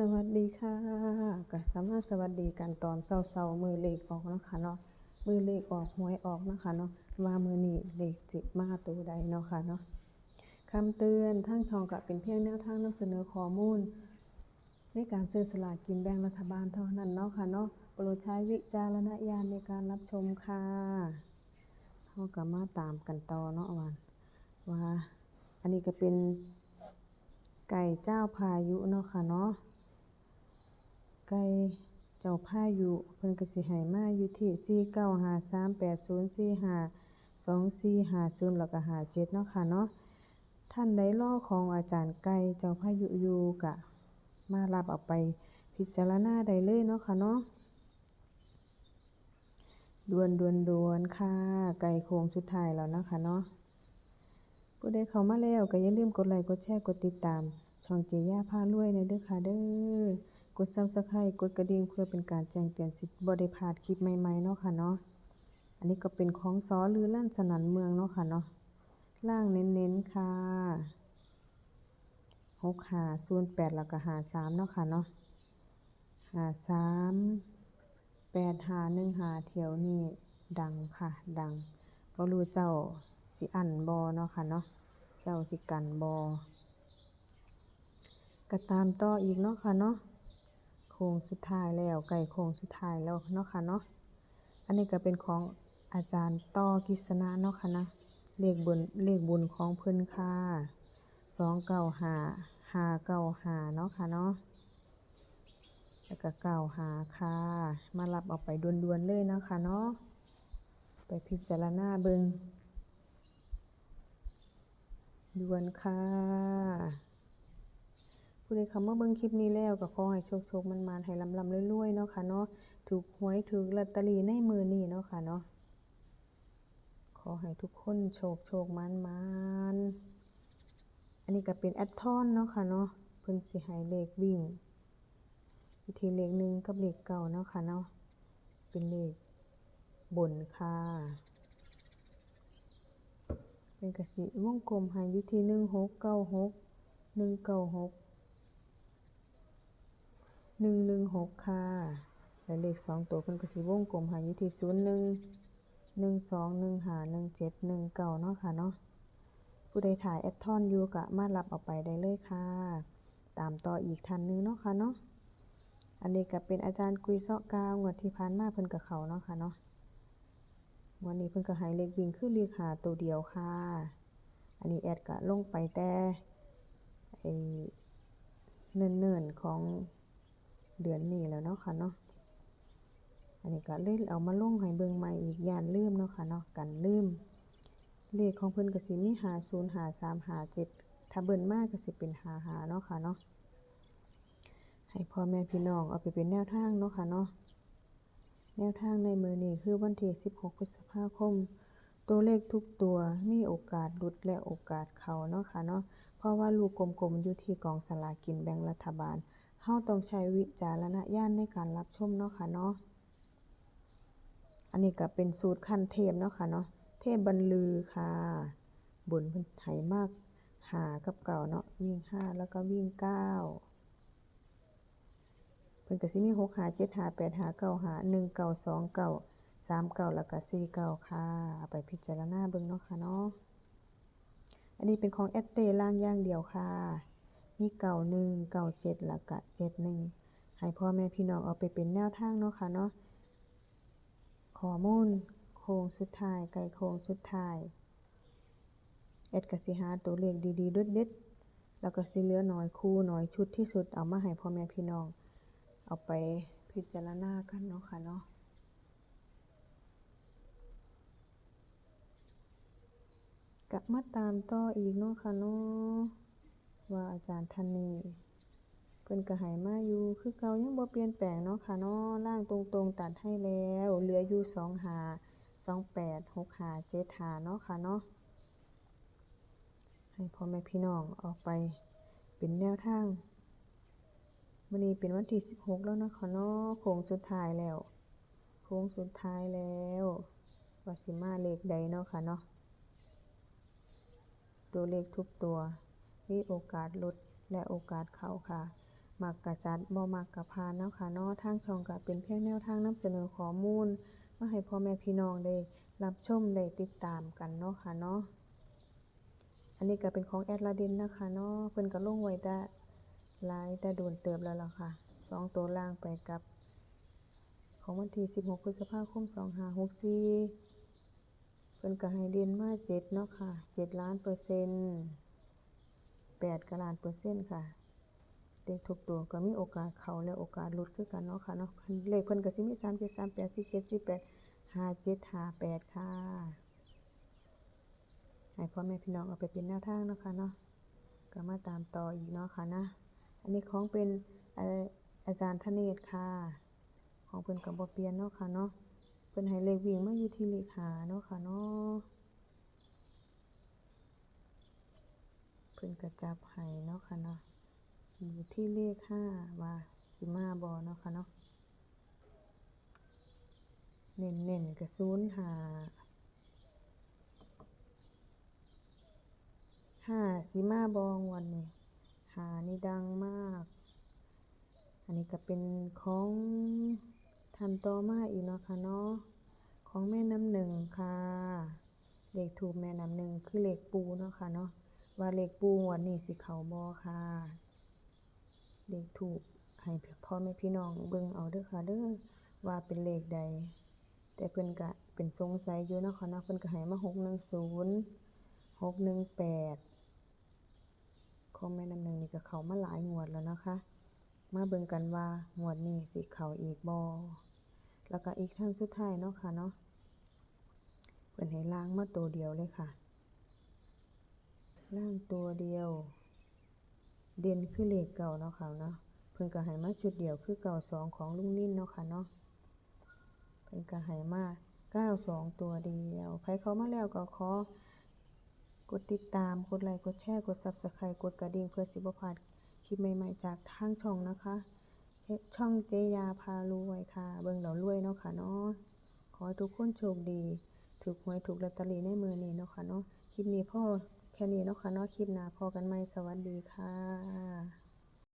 สวัสดีค่ะก็สามารถสวัสดีกันตอนเช้าๆมือเลขออกเนาะค่ะเนาะมือเลขออกหวยออกเนาะค่ะเนาะว่ามือนี้เลขสิมาตัวใดเนาะค่ะเนาะคำเตือนทางช่องก็เป็นเพียงแนวทางนำเสนอข้อมูล ในการซื้อสลากกินแบ่งรัฐบาลเท่านั้นเนาะค่ะเนาะโปรดใช้วิจารณญาณในการรับชมค่ะเฮาก็มาตามกันต่อเนาะว่าว่า อันนี้ก็เป็นไก่เจ้าพายุเนาะค่ะเนาะ ไก่เจ้าพายุเพิ่นก็สิให้มาอยู่ที่ 495380452450แล้วก็57เนาะค่ะเนาะท่านใดรอของอาจารย์ไก่เจ้าพายุอยู่ก็มารับเอาไปพิจารณาได้เลยเนาะค่ะเนาะด่วนๆๆค่ะใกล้โคงสุดท้ายแล้วนะคะเนาะผู้ใดเข้ามาแล้วก็อย่าลืมกดไลค์กดแชร์กดติดตาม ช่องเจียาพารวยแหน่เด้อค่ะเด้อ กด Subscribe กดกระดิ่งเพื่อเป็นการแจ้งเตือนสิบ่ได้พลาดคลิปใหม่ๆเนาะค่ะเนาะ อันนี้ก็เป็นของสอลือลั่นสนันเมืองเนาะค่ะเนาะ ล่างเน้นๆค่ะ6508แปดแล้วก็53เนาะค่ะเนาะ53 8515เที่ยวนี้ดังค่ะ ดังบ่รู้เจ้าสิอันบ่เนาะค่ะเนาะ เจ้าสิกันบ่ก็ตามต่ออีกเนาะค่ะเนาะ โค้งสุดท้ายแล้วใกล้โค้งสุดท้ายแล้วเนาะค่ะเนาะอันนี้ก็เป็นของอาจารย์ต้อกิษณะเนาะค่ะนะเลขบุญเลขบุญของเพิ่อนค่ะ295 595เกาหาเนาะค่ะเนาะแล้วก็95ค่ะ มารับเอาไปด่วนๆเลยเนาะค่ะเนาะไปพิจารณาเบิงด่วนค่ะ ผู้ใดเข้ามาเบิ่งคลิปนี้แล้วก็ขอให้โชคๆมันๆให้ร่ำๆรวยๆเนาะค่ะเนาะถูกหวยถูกลอตเตอรี่ในมือนี้เนาะค่ะเนาะขอให้ทุกคนโชคๆมันๆอันนี้ก็เป็นแอดทอนเนาะค่ะเนาะเพิ่นสิให้เลขวิ่งอยู่ที่เลข1กับเลข9เนาะค่ะเนาะเป็นเลขบนค่ะเพิ่นกสิวงกลมให้อยู่ที่1696 196 116 ค่ะ และเลข 2 ตัวเพิ่นก็สิวงกลมห้อยู่ที่ 01 12 15 17 19เนาะค่ะเนาะผู้ใดถ่ายแอดทอนอยู่ก็มารับเอาไปได้เลยค่ะ ตามต่ออีกท่านนึงเนาะค่ะเนาะอันนี้ก็เป็นอาจารย์กุยเซาะกาวงวดที่ผ่านมาเพิ่นก็เขาเนาะค่ะเนาะวดนี้เพิ่นก็ให้เลขวิ่งคือเลขหาตัวเดียวค่ะ อันนี้แอดก็ลงไปแต่ไอ้เนิ่นๆของ เดือนนี้แล้วเนาะค่ะเนาะ อันนี้ก็เลยเอามาลงให้เบิ่งใหม่อีกย้านลืมเนาะค่ะเนาะกันลืม เลขของเพิ่นก็สิมี50 53 57ถ้าเบิ่นมาก็สิเป็น55เนาะค่ะเนาะ ให้พ่อแม่พี่น้องเอาไปเป็นแนวทางเนาะค่ะเนาะ แนวทางในมือนี้คือวันที่16 พฤษภาคม ตัวเลขทุกตัวมีโอกาสหลุดและโอกาสเข้าเนาะค่ะเนาะ เพราะว่าลูกกลมๆอยู่ที่กองสลากินแบ่งรัฐบาล เฮาต้องใช้วิจารณญาณในการรับชมเนาะค่ะเนาะ อันนี้ก็เป็นสูตรขั้นเทพเนาะค่ะเนาะ เทพบรรลือค่ะ บนเพิ่นให้มาก5กับ9เนาะ วิ่ง5แล้วก็วิ่ง9เพิ่นก็สิมี6 5 7 5 8 5 9 5 1 9 2 9 3 9แล้วก็4 9ค่ะเอาไปพิจารณาเบิ่งเนาะค่ะเนาะ อันนี้เป็นของแอดเตล่างอย่างเดียวค่ะ มี91 97แล้วก็71ให้พ่อแม่พี่น้องเอาไปเป็นแนวทางเนาะค่ะเนาะข้อมูลโค้งสุดท้ายใกล้โค้งสุดท้ายแอดกสิหาตัวเลขดีๆเด็ดแล้วก็สิเหลือหน้อยคู่น้อยชุดที่สุดเอามาให้พ่อแม่พี่น้อง เอาไปพิจารณากันเนาะค่ะเนาะก็มาตามต่ออีกเนาะค่ะเนาะ ว่าอาจารย์ท่านนี้เพิ่นก็ให้มาอยู่ คือเก่ายังบ่เปลี่ยนแปลงเนาะค่ะเนาะล่างตรงๆตัดให้แล้ว เหลืออยู่25 28 65 75เจทหาเนาะค่ะเนาะให้พ่อแม่พี่น้องเอาไปเป็นแนวทางมื้อนี้เป็นวันที่ 16 แล้วนะค่ะเนาะโค้งสุดท้ายแล้ว โค้งสุดท้ายแล้ววาสิมาเลขใดเนาะค่ะเนาะตัวเลขทุกตัว มีโอกาสหลุดและโอกาสเข้าค่ะ มักกะจัดบ่มักกะพานเนาะค่ะเนาะทางช่องก็เป็นเพียงแนวทางนำเสนอข้อมูล มาให้พ่อแม่พี่น้องได้รับชมได้ติดตามกันเนาะค่ะเนาะ อันนี้ก็เป็นของแอดลาดินนะคะเนาะเพิ่นก็ลงไว้แต่หลายแต่โดนเติบแล้วล่ะค่ะสองตัวล่างไปกับ ของวันที่ 16 พฤษภาคม 2564เพิ่นก็ให้เด่นมา7เนาะค่ะ7ล้านเปอร์เซ็นต์ 8กะลานเปอร์เซ็นต์ค่ะ เลขทุกตัวก็มีโอกาสเข้าและโอกาสหลุดคือกันเนาะค่ะเนาะเลขเพิ่นก็สิมี3 7 3 8 4 7 4 8 5 7 5 8 ค่ะ ให้พ่อแม่พี่น้องเอาไปเป็นแนวทางเนาะค่ะเนาะก็มาตามต่ออีกเนาะค่ะนะ อันนี้ของเป็นอาจารย์ธเนศค่ะ ของเพิ่นก็บ่เปียนเนาะค่ะเนาะเพิ่นให้เลขวิ่งมาอยู่ที่เลขหาเนาะค่ะเนาะ พิ่นก็จับให้เนาะค่ะเนาะอยู่ที่เลขห้าว่าสิมาบ่เนาะค่ะเนาะเน้นๆก็ศูนหาห้าสิมาบองวันนี้หานี่ดังมาก อันนี้ก็เป็นของทันต่อมาอีกเนาะค่ะเนาะของแม่น้ำหนึ่งค่ะเลขถูกแม่น้ำหนึ่งคือเลขปูเนาะค่ะเนาะ ว่าเลขปูงวันนี้สิเขาบอค่ะ เลขถูกให้พ่อแม่พี่น้องเบิ่งเอาเด้อค่ะเด้อว่าเป็นเลขใด แต่เพิ่นก็เป็นสงสัยอยู่เนาะค่ะเนาะเพิ่นก็ให้มาหกหนึ่งศูนย์หกหนึ่งแปดของแม่น้ำหนึ่งนี่ก็เขามาหลายงวดแล้วนะคะ มาเบิ่งกันว่างวดนี้สิเขาอีกบ่แล้วก็อีกท่านสุดท้ายเนาะค่ะเนาะเพิ่นให้ล้างมาตัวเดียวเลยค่ะ ล่างตัวเดียว เด่นคือเลขเก่าเนาะค่ะเนาะเพิ่นก็ให้มาชุดเดียวคือเก่าสองของลุงนิ่นเนาะค่ะเนาะเพิ่นก็ให้มาเก้าสองตัวเดียวใครเข้ามาแล้วก็ขอกดติดตามกดไลค์กดแชร์กด Subscribe กดกระดิ่งเพื่อสิบพลาดคลิปใหม่ๆจากทางช่องนะคะ ช่องเจยาพารวยค่ะ เบิ่งแล้วรวยเนาะค่ะเนาะขอให้ทุกคนโชคดี ถูกหวยถูกลอตเตอรี่ในมือนี้เนาะค่ะเนาะคลิปนี้พ่อ แค่นี้เนาะค่ะเนาะคลิปหน้าพอกันใหม่สวัสดีค่ะ